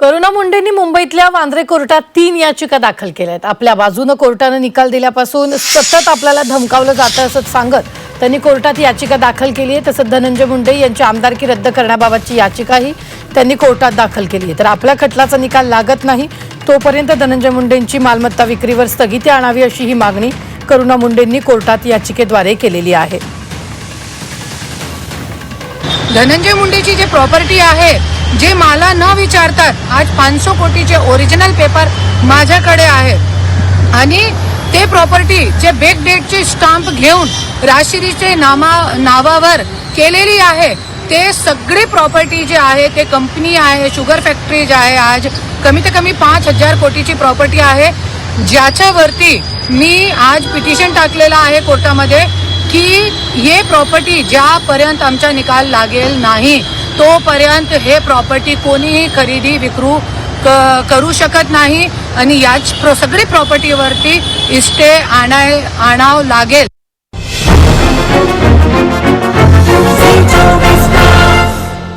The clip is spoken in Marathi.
करुणा मुंडेंनी मुंबईतल्या वांद्रे कोर्टात तीन याचिका दाखल केल्या आहेत आपल्या बाजूनं कोर्टानं निकाल दिल्यापासून सतत आपल्याला धमकावलं जातं असं सांगत त्यांनी कोर्टात याचिका दाखल केली आहे तसंच धनंजय मुंडे यांची आमदारकी रद्द करण्याबाबतची याचिकाही त्यांनी कोर्टात दाखल केली आहे तर आपल्या खटलाचा निकाल लागत नाही तोपर्यंत धनंजय मुंडेंची मालमत्ता विक्रीवर स्थगिती आणावी अशी ही मागणी करुणा मुंडेंनी कोर्टात याचिकेद्वारे केलेली आहे. धनंजय मुंडेची जी प्रॉपर्टी आहे जे मला न विचारतात आज पाचशे कोटीचे ओरिजिनल पेपर माझ्याकडे आहेत आणि ते प्रॉपर्टी जे बेक डेटचे स्टाम्प घेऊन राशिरीचे नामा नावावर केलेली आहे ते सगळे प्रॉपर्टी जे आहे ते कंपनी आहे शुगर फॅक्टरी जे आहे आज कमीत कमी पाच हजार कोटीची प्रॉपर्टी आहे. ज्याच्यावरती मी आज पिटिशन टाकलेलं आहे कोर्टामध्ये की हे प्रॉपर्टी ज्यापर्यंत आमचा निकाल लागेल नाही. तोपर्यंत हे प्रॉपर्टी कोणीही खरेदी विक्रू क- करू शकत नाही. आणि याच प्र- सगळी प्रॉपर्टीवरती इस्टे आणाय आणावं लागेल.